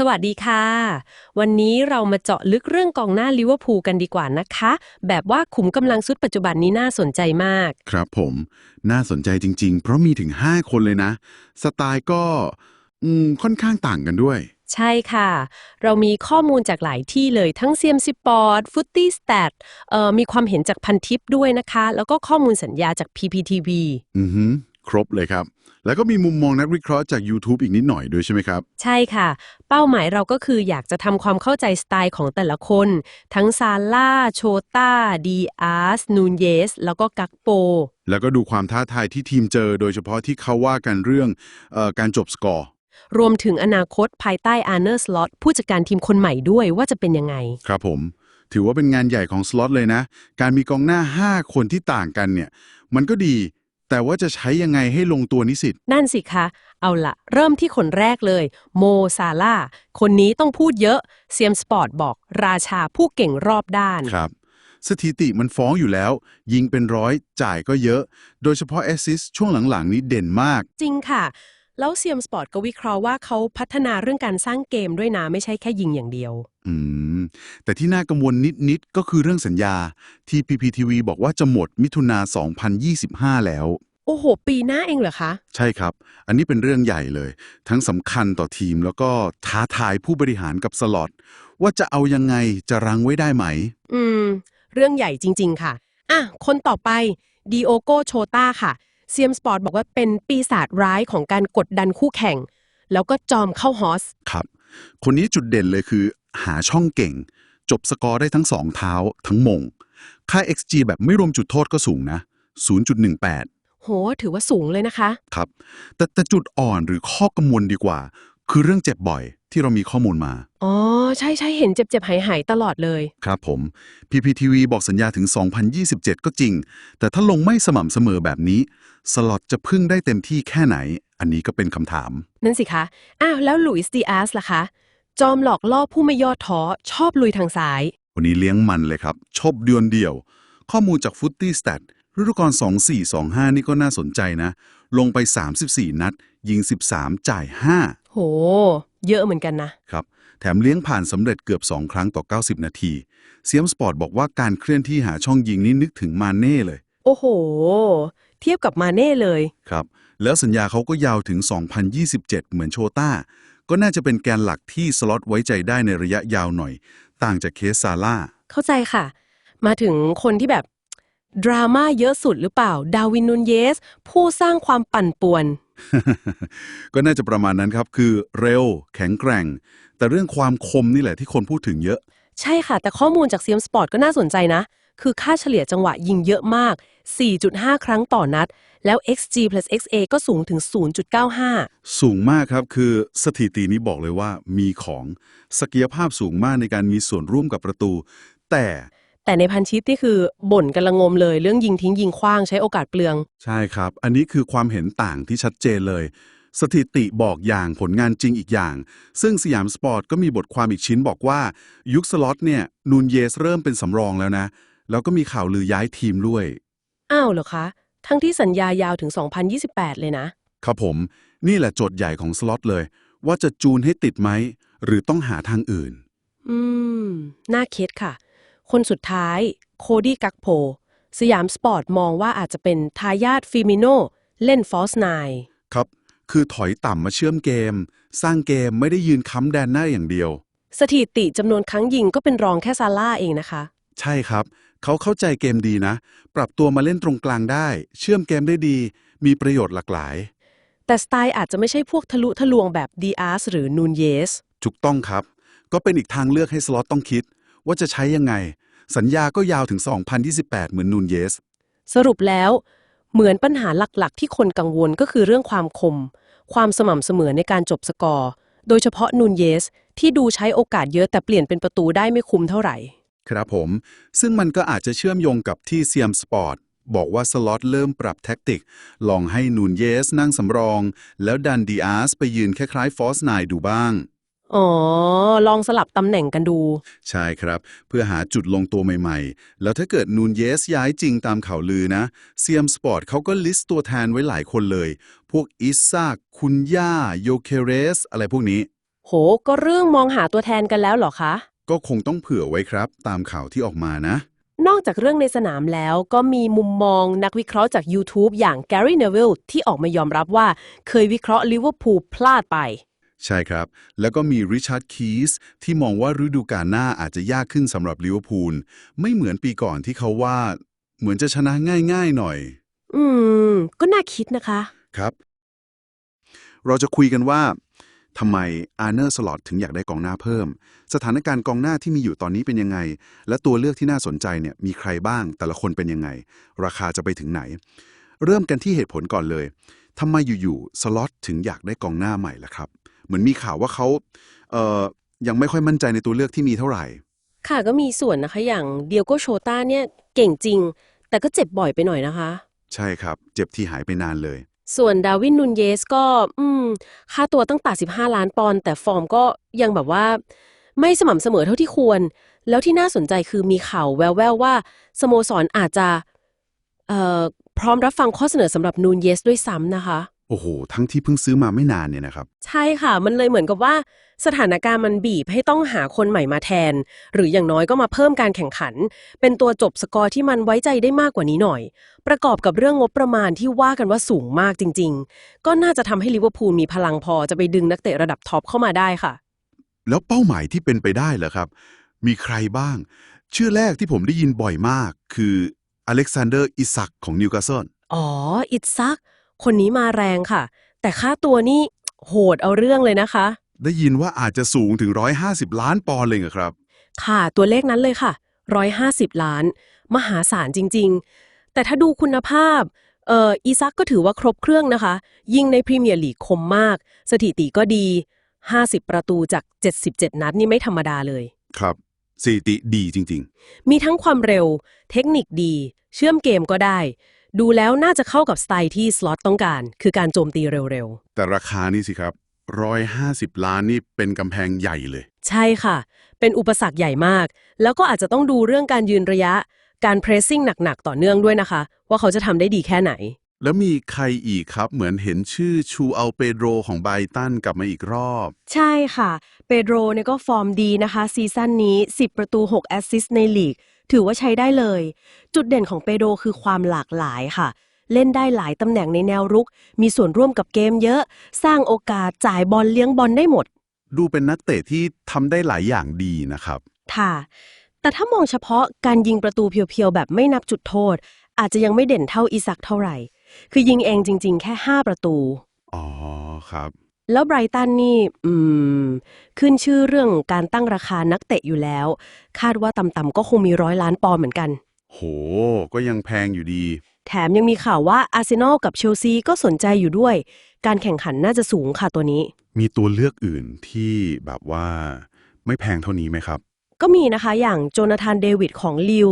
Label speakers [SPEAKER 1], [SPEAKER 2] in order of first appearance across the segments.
[SPEAKER 1] สวัสดีค่ะ วันนี้เรามาเจาะลึกเรื่องกองหน้าลิเวอร์พูลกันดีกว่านะคะ แบบว่าขุมกำลังสุดปัจจุบันนี้น่าสนใจมาก
[SPEAKER 2] ครับผม น่าสนใจจริง ๆ เพราะมีถึง 5 คนเลยนะ สไตล์ก็อืมค่อนข้างต่างกันด้วย
[SPEAKER 1] ใช่ค่ะ เรามีข้อมูลจากหลายที่เลยทั้ง CMC Sport Footy Stat เอ่อมีความเห็นจากพันทิปด้วยนะคะ แล้วก็ข้อมูลสัญญาจาก PPTV
[SPEAKER 2] อือฮึ ครบเลยครับ แล้วก็มีมุมมองนักวิเคราะห์จาก YouTube อีกนิดหน่อยด้วยใช่ไหมครับ
[SPEAKER 1] ใช่ค่ะ เป้าหมายเราก็คืออยากจะทำความเข้าใจสไตล์ของแต่ละคน ทั้งซาร่าโชต้าดีอาร์สนูนเยส แล้วก็กักโป
[SPEAKER 2] แล้วก็ดูความท้าทายที่ทีมเจอ โดยเฉพาะที่เขาว่ากันเรื่องเออการจบสกอร์
[SPEAKER 1] รวมถึงอนาคตภายใต้อาร์เนอร์สล็อตผู้จัดการทีมคนใหม่ด้วยว่าจะเป็นยังไง
[SPEAKER 2] ครับผม ถือว่าเป็นงานใหญ่ของสล็อตเลยนะ การมีกองหน้า 5 คนที่ต่างกันเนี่ย มันก็ดี แต่ว่าจะใช้ยังไงให้ลงตัวนิสิต
[SPEAKER 1] นั่นสิคะ เอาละเริ่มที่คนแรกเลย โมซาร่าห์คนนี้ต้องพูดเยอะเซียมสปอร์ตบอกราชาผู้เก่งรอบด้าน
[SPEAKER 2] ครับ สถิติมันฟ้องอยู่แล้ว ยิงเป็นร้อยจ่ายก็เยอะ โดยเฉพาะแอสซิสช่วงหลังๆ นี้เด่นมาก
[SPEAKER 1] จริงค่ะ แล้วเซียมสปอร์ตก็วิเคราะห์ว่าเขาพัฒนาเรื่องการสร้างเกมด้วยนะไม่ใช่แค่ยิงอย่างเดียว
[SPEAKER 2] อืม แต่ที่น่ากังวลนิด ๆ ก็คือเรื่องสัญญา ที่ PPTV บอกว่าจะหมดมิถุนา 2025 แล้ว
[SPEAKER 1] โอ้โห ปีหน้าเองเหรอคะ
[SPEAKER 2] ใช่ครับ อันนี้เป็นเรื่องใหญ่เลย ทั้งสำคัญต่อทีมแล้วก็ท้าทายผู้บริหารกับสล็อตว่าจะเอายังไงจะรังไว้ได้ไหม
[SPEAKER 1] อืม เรื่องใหญ่จริง ๆ ค่ะ อะ คนต่อไปดีโอโกโชตาค่ะ เซียมสปอร์ตบอกว่าเป็นปีศาจร้ายของการกดดันคู่แข่ง แล้วก็จอมเข้าฮอส
[SPEAKER 2] ครับ คนนี้จุดเด่นเลยคือ หาช่องเก่ง จบสกอร์ได้ทั้งสองเท้าทั้งมง ค่า XG แบบไม่รวมจุดโทษก็สูงนะ 0.18
[SPEAKER 1] โห ถือว่าสูงเลยนะคะ
[SPEAKER 2] ครับ แต่แต่จุดอ่อนหรือข้อกังวลดีกว่า คือเรื่องเจ็บบ่อยที่เรามีข้อมูลมา
[SPEAKER 1] อ๋อ ใช่ใช่เห็นเจ็บๆ หายหายๆตลอดเลย
[SPEAKER 2] ครับผม PPTV บอกสัญญาถึง 2027 ก็จริง แต่ถ้าลงไม่สม่ำเสมอแบบนี้ สล็อตจะพึ่งได้เต็มที่แค่ไหน อันนี้ก็เป็นคำถาม
[SPEAKER 1] นั่นสิคะ อ้าว แล้วหลุยส์ดีอาสล่ะคะ จอมหลอกล่อผู้ไม่ย่อท้อ ชอบลุยทางซ้าย
[SPEAKER 2] วันนี้เลี้ยงมันเลยครับชบเดือนเดียว ข้อมูลจาก Footy Stat ฤดูกาล2425 นี่ก็น่าสนใจนะ ลงไป 34 นัด ยิง 13 จ่าย 5
[SPEAKER 1] โห เยอะเหมือนกันนะ
[SPEAKER 2] ครับ แถมเลี้ยงผ่านสำเร็จเกือบ 2 ครั้งต่อ 90 นาทีเซียมสปอร์ตบอกว่าการเคลื่อนที่หาช่องยิงนี่นึกถึงมาเน่เลย
[SPEAKER 1] โอ้โห เทียบกับมาเน่เลย
[SPEAKER 2] ครับ แล้วสัญญาเขาก็ยาวถึง 2027 เหมือนโชต้า ก็น่าจะเป็นแกนหลักที่สล็อตไว้ใจได้ในระยะยาวหน่อย ต่างจากเคสซาร่า
[SPEAKER 1] เข้าใจค่ะ มาถึงคนที่แบบ ดราม่าเยอะสุดหรือเปล่า ดาวินนูนเยส ผู้สร้างความปั่นป่วน
[SPEAKER 2] ก็น่าจะประมาณนั้นครับ คือเร็ว แข็งแกร่ง แต่เรื่องความคมนี่แหละที่คนพูดถึงเยอะ
[SPEAKER 1] ใช่ค่ะ แต่ข้อมูลจากเซียมสปอร์ตก็น่าสนใจนะ คือค่าเฉลี่ยจังหวะยิงเยอะมาก 4.5 ครั้งต่อนัด แล้ว xg plus xa ก็สูงถึง 0.95
[SPEAKER 2] สูงมากครับ คือสถิตินี้บอกเลยว่ามีของศักยภาพสูงมากในการมีส่วนร่วมกับประตู แต่
[SPEAKER 1] แต่ในพันชิปนี่คือบ่นกันละงมเลย เรื่องยิงทิ้งยิงคว้างใช้โอกาสเปลือง
[SPEAKER 2] ใช่ครับ อันนี้คือความเห็นต่างที่ชัดเจนเลย สถิติบอกอย่างผลงานจริงอีกอย่าง ซึ่งสยามสปอร์ตก็มีบทความอีกชิ้นบอกว่า ยุคสล็อตเนี่ยนูนเยสเริ่มเป็นสำรองแล้วนะ แล้วก็มีข่าวลือย้ายทีมด้วย
[SPEAKER 1] อ้าวเหรอคะ ทั้งที่สัญญายาวถึง 2028 เลยนะ
[SPEAKER 2] ครับผมนี่แหละโจทย์ใหญ่ของสล็อตเลย ว่าจะจูนให้ติดไหมหรือต้องหาทางอื่น
[SPEAKER 1] อืม น่าคิดค่ะ คนสุดท้าย โคดี้กักโพสยามสปอร์ตมองว่าอาจจะเป็นทายาทฟิมิโนเล่นฟอสไน
[SPEAKER 2] ครับ คือถอยต่ำมาเชื่อมเกม สร้างเกมไม่ได้ยืนค้ำแดนหน้าอย่างเดียว
[SPEAKER 1] สถิติจำนวนครั้งยิงก็เป็นรองแค่ซาร่าเองนะคะ
[SPEAKER 2] ใช่ครับ เขาเข้าใจเกมดีนะ ปรับตัวมาเล่นตรงกลางได้ เชื่อมเกมได้ดี มีประโยชน์หลากหลาย
[SPEAKER 1] แต่สไตล์อาจจะไม่ใช่พวกทะลุทะลวงแบบดีอาร์สหรือนูนเยส
[SPEAKER 2] ถูกต้องครับ ก็เป็นอีกทางเลือกให้สล็อตต้องคิด ว่าจะใช้ยังไง สัญญาก็ยาวถึง 2028 เหมือนนูนเยส
[SPEAKER 1] สรุปแล้ว เหมือนปัญหาหลักๆ ที่คนกังวลก็คือเรื่องความคม ความสม่ำเสมอในการจบสกอร์ โดยเฉพาะนูนเยส ที่ดูใช้โอกาสเยอะแต่เปลี่ยนเป็นประตูได้ไม่คุ้มเท่าไหร่
[SPEAKER 2] ครับผม ซึ่งมันก็อาจจะเชื่อมโยงกับที่เซียมสปอร์ตบอกว่าสล็อตเริ่มปรับแท็กติก ลองให้นูนเยสนั่งสำรอง แล้วดันดีอาร์สไปยืนคล้ายๆฟอสไนดูบ้าง
[SPEAKER 1] อ๋อ ลองสลับตำแหน่งกันดู
[SPEAKER 2] ใช่ครับ เพื่อหาจุดลงตัวใหม่ๆ แล้วถ้าเกิดนูนเยสย้ายจริงตามข่าวลือนะเซียมสปอร์ตเขาก็ลิสต์ตัวแทนไว้หลายคนเลย พวกอิซาคุณย่าโยเคเรส อะไรพวกนี้
[SPEAKER 1] โห ก็เรื่องมองหาตัวแทนกันแล้วเหรอคะ
[SPEAKER 2] ก็คงต้องเผื่อไว้ครับ ตามข่าวที่ออกมานะ
[SPEAKER 1] นอกจากเรื่องในสนามแล้วก็มีมุมมองนักวิเคราะห์จาก YouTube อย่าง Gary Neville ที่ออกมายอมรับว่าเคยวิเคราะห์ลิเวอร์พูลพลาดไป
[SPEAKER 2] ใช่ครับ แล้วก็มีริชาร์ดคีสที่มองว่าฤดูกาลหน้าอาจจะยากขึ้นสำหรับลิเวอร์พูล ไม่เหมือนปีก่อนที่เขาว่าเหมือนจะชนะง่ายๆหน่อย
[SPEAKER 1] อืม ก็น่าคิดนะคะ
[SPEAKER 2] ครับ เราจะคุยกันว่าทำไมอาร์เนอร์สลอตถึงอยากได้กองหน้าเพิ่ม สถานการณ์กองหน้าที่มีอยู่ตอนนี้เป็นยังไง และตัวเลือกที่น่าสนใจเนี่ยมีใครบ้างแต่ละคนเป็นยังไง ราคาจะไปถึงไหน เริ่มกันที่เหตุผลก่อนเลยทำไมอยู่ๆสล็อตถึงอยากได้กองหน้าใหม่ล่ะครับ เหมือนมีข่าวว่าเขาเอ่อยังไม่ค่อยมั่นใจในตัวเลือกที่มีเท่าไหร่
[SPEAKER 1] ค่ะก็มีส่วนนะคะอย่างเดียโกโชตาเนี่ยเก่งจริง แต่ก็เจ็บบ่อยไปหน่อยนะคะ
[SPEAKER 2] ใช่ครับ เจ็บที่หายไปนานเลย
[SPEAKER 1] ส่วนดาวินนูนเยสก็ อืม ค่าตัวตั้งแต่15 ล้านปอนด์แต่ฟอร์มก็ยังแบบว่า ไม่สม่ำเสมอเท่าที่ควร แล้วที่น่าสนใจคือมีข่าวแววๆว่า สโมสรอาจจะ เอ่อพร้อมรับฟังข้อเสนอสำหรับนูนเยสด้วยซ้ำนะคะ
[SPEAKER 2] โอ้โห ทั้งที่เพิ่งซื้อมาไม่นานเนี่ยนะครับ
[SPEAKER 1] ใช่ค่ะ มันเลยเหมือนกับว่า สถานการณ์มันบีบให้ต้องหาคนใหม่มาแทน หรืออย่างน้อยก็มาเพิ่มการแข่งขัน เป็นตัวจบสกอร์ที่มันไว้ใจได้มากกว่านี้หน่อย ประกอบกับเรื่องงบประมาณที่ว่ากันว่าสูงมากจริง ๆ ก็น่าจะทำให้ลิเวอร์พูลมีพลังพอจะไปดึงนักเตะระดับท็อปเข้ามาได้ค่ะ
[SPEAKER 2] แล้วเป้าหมายที่เป็นไปได้เหรอครับ มีใครบ้าง ชื่อแรกที่ผมได้ยินบ่อยมาก คืออเล็กซานเดอร์อิซักของนิวคาสเซิล
[SPEAKER 1] อ๋ออิตซัก คนนี้มาแรงค่ะ แต่ค่าตัวนี่โหดเอาเรื่องเลยนะคะ
[SPEAKER 2] ได้ยินว่าอาจจะสูงถึง 150 ล้านปอนด์เลยเหรอครับ
[SPEAKER 1] ค่ะ ตัวเลขนั้นเลยค่ะ 150 ล้าน มหาศาลจริง ๆ แต่ถ้าดูคุณภาพเอ่ออีซักก็ถือว่าครบเครื่องนะคะ ยิงในพรีเมียร์ลีกคมมาก สถิติก็ดี 50 ประตูจาก 77 นัดนี่ไม่ธรรมดาเลย
[SPEAKER 2] ครับสถิติดีจริง
[SPEAKER 1] มีทั้งความเร็ว เทคนิคดี เชื่อมเกมก็ได้ ดูแล้วน่าจะเข้ากับสไตล์ที่สล็อตต้องการ คือการโจมตีเร็ว
[SPEAKER 2] ๆแต่ราคานี่สิครับ 150 ล้านนี่เป็นกำแพงใหญ่เลย
[SPEAKER 1] ๆ ใช่ค่ะ เป็นอุปสรรคใหญ่มาก แล้วก็อาจจะต้องดูเรื่องการยืนระยะ การเพรสซิ่งหนักๆ ต่อเนื่องด้วยนะคะ ว่าเขาจะทำได้ดีแค่ไหน
[SPEAKER 2] แล้วมีใครอีกครับเหมือนเห็นชื่อชูอัลเปโดรของไบรตันกลับมาอีกรอบ
[SPEAKER 1] ใช่ค่ะ เปโดรเนี่ยก็ฟอร์มดีนะคะ ซีซั่นนี้ 10 ประตู 6 แอสซิสต์ในลีก ถือว่าใช้ได้เลย จุดเด่นของเปโดรคือความหลากหลายค่ะ เล่นได้หลายตำแหน่งในแนวรุก มีส่วนร่วมกับเกมเยอะ สร้างโอกาสจ่ายบอลเลี้ยงบอลได้หมด
[SPEAKER 2] ดูเป็นนักเตะที่ทำได้หลายอย่างดีนะครับ
[SPEAKER 1] ค่ะ แต่ถ้ามองเฉพาะการยิงประตูเพียวๆ แบบไม่นับจุดโทษ อาจจะยังไม่เด่นเท่าอิซักเท่าไหร่ คือยิงเองจริง ๆ แค่ 5 ประตู
[SPEAKER 2] อ๋อครับ
[SPEAKER 1] แล้วไบรตันนี่ อืม ขึ้นชื่อเรื่องการตั้งราคานักเตะอยู่แล้ว คาดว่าต่ำๆก็คงมีร้อยล้านปอนด์เหมือนกัน
[SPEAKER 2] โห ก็ยังแพงอยู่ดี
[SPEAKER 1] แถมยังมีข่าวว่าอาร์เซนอลกับเชลซีก็สนใจอยู่ด้วย การแข่งขันน่าจะสูงค่ะตัวนี้
[SPEAKER 2] มีตัวเลือกอื่นที่แบบว่าไม่แพงเท่านี้ไหมครับ
[SPEAKER 1] ก็มีนะคะอย่างโจนาธานเดวิดของลิว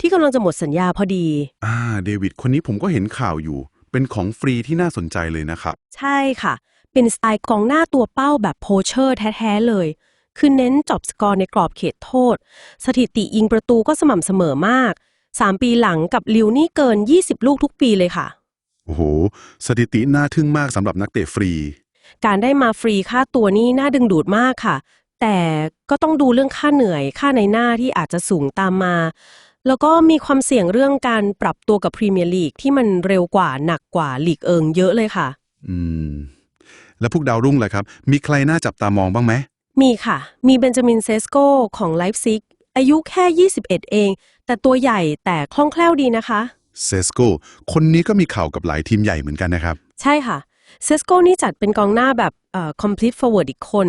[SPEAKER 1] ที่กำลังจะหมดสัญญาพอดี
[SPEAKER 2] อ่า เดวิดคนนี้ผมก็เห็นข่าวอยู่ เป็นของฟรีที่น่าสนใจเลยนะครับ
[SPEAKER 1] ใช่ค่ะ เป็นสไตล์กองหน้าตัวเป้าแบบโพเชอร์แท้ๆเลย คือเน้นจอบสกอร์ในกรอบเขตโทษ สถิติยิงประตูก็สม่ำเสมอมาก 3 ปีหลังกับลิวนี่เกิน 20 ลูกทุกปีเลยค่ะ
[SPEAKER 2] โอ้โห สถิติน่าทึ่งมากสำหรับนักเตะฟรี
[SPEAKER 1] การได้มาฟรีค่าตัวนี่น่าดึงดูดมากค่ะ แต่ก็ต้องดูเรื่องค่าเหนื่อย ค่าในหน้าที่อาจจะสูงตามมา แล้วก็มีความเสี่ยงเรื่องการปรับตัวกับพรีเมียร์ลีกที่มันเร็วกว่าหนักกว่าลีกเอิงเยอะเลยค่ะ
[SPEAKER 2] อืม แล้วพวกดาวรุ่งล่ะครับ มีใครน่าจับตามองบ้างไหม
[SPEAKER 1] มีค่ะ มีเบนจามินเซสโกของไลฟ์ซิก อายุแค่ 21 เอง แต่ตัวใหญ่แต่คล่องแคล่วดีนะคะ
[SPEAKER 2] เซสโกคนนี้ก็มีข่าวกับหลายทีมใหญ่เหมือนกันนะครับ
[SPEAKER 1] ใช่ค่ะ เซสโกนี่จัดเป็นกองหน้าแบบเอ่อ complete forward อีกคน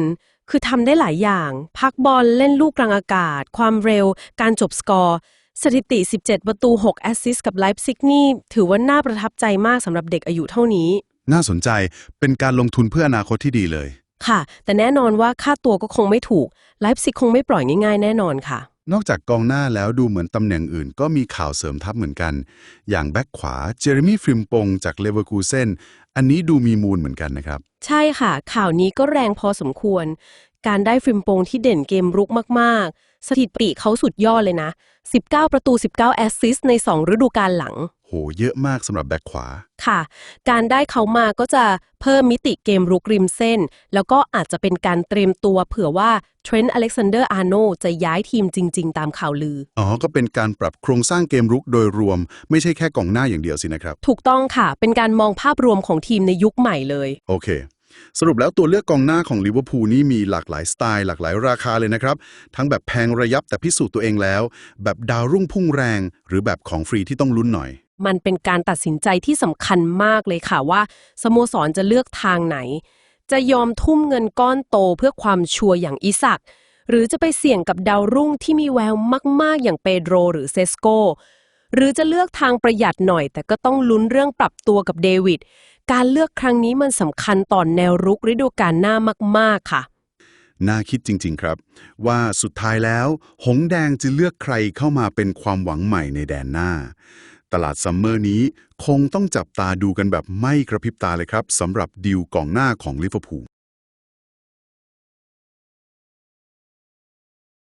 [SPEAKER 1] คือทำได้หลายอย่าง พักบอลเล่นลูกกลางอากาศ ความเร็ว การจบสกอร์ สถิติ 17 ประตู 6 แอสซิสต์กับไลฟ์ซิกนี่ ถือว่าน่าประทับใจมากสำหรับเด็กอายุเท่านี้
[SPEAKER 2] น่าสนใจเป็นการลงทุนเพื่ออนาคตที่ดีเลย
[SPEAKER 1] ค่ะ แต่แน่นอนว่าค่าตัวก็คงไม่ถูกไลฟ์ซิกคงไม่ปล่อยง่ายๆ แน่นอนค่ะ
[SPEAKER 2] นอกจากกองหน้าแล้วดูเหมือนตำแหน่งอื่น ก็มีข่าวเสริมทัพเหมือนกัน อย่างแบ็คขวาเจเรมี่ฟริมปงจากเลเวอร์คูเซนอันนี้ดูมีมูลเหมือนกันนะครับ
[SPEAKER 1] ใช่ค่ะ ข่าวนี้ก็แรงพอสมควร การได้ฟริมปงที่เด่นเกมรุกมากๆ สถิติเขาสุดยอดเลยนะ 19 ประตู 19 แอสซิสต์ใน 2 ฤดูกาลหลัง
[SPEAKER 2] โห โห เยอะมากสำหรับแบ็คขวา
[SPEAKER 1] ค่ะ การได้เขามาก็จะเพิ่มมิติเกมรุกริมเส้น แล้วก็อาจจะเป็นการเตรียมตัวเผื่อว่าเทรนต์อเล็กซานเดอร์อาร์โนจะย้ายทีมจริง ๆ ตามข่าวลือ
[SPEAKER 2] อ๋อ ก็เป็นการปรับโครงสร้างเกมรุกโดยรวม ไม่ใช่แค่กองหน้าอย่างเดียวสินะครับ
[SPEAKER 1] ถูกต้องค่ะ เป็นการมองภาพรวมของทีมในยุคใหม่เลย
[SPEAKER 2] โอเค สรุปแล้วตัวเลือกกองหน้าของลิเวอร์พูลนี่มีหลากหลายสไตล์หลากหลายราคาเลยนะครับ ทั้งแบบแพงระยับแต่พิสูจน์ตัวเองแล้ว แบบดาวรุ่งพุ่งแรง หรือแบบของฟรีที่ต้องลุ้นหน่อย
[SPEAKER 1] มันเป็นการตัดสินใจที่สำคัญมากเลยค่ะว่าสโมสรจะเลือกทางไหน จะยอมทุ่มเงินก้อนโตเพื่อความชัวร์อย่างอิสักหรือจะไปเสี่ยงกับดาวรุ่งที่มีแววมาก ๆ อย่างเปโดรหรือเซสโก หรือจะเลือกทางประหยัดหน่อย แต่ก็ต้องลุ้นเรื่องปรับตัวกับเดวิด การเลือกครั้งนี้มันสำคัญต่อนแนวรุกฤดูกาลหน้ามาก ๆ ค่ะ
[SPEAKER 2] น่าคิดจริง ๆ ครับ ว่าสุดท้ายแล้ว หงแดงจะเลือกใครเข้ามาเป็นความหวังใหม่ในแดนหน้า ตลาดซัมเมอร์นี้คงต้องจับตาดูกันแบบไม่กระพริบตาเลยครับสำหรับดีลกองหน้าของลิเวอร์พูล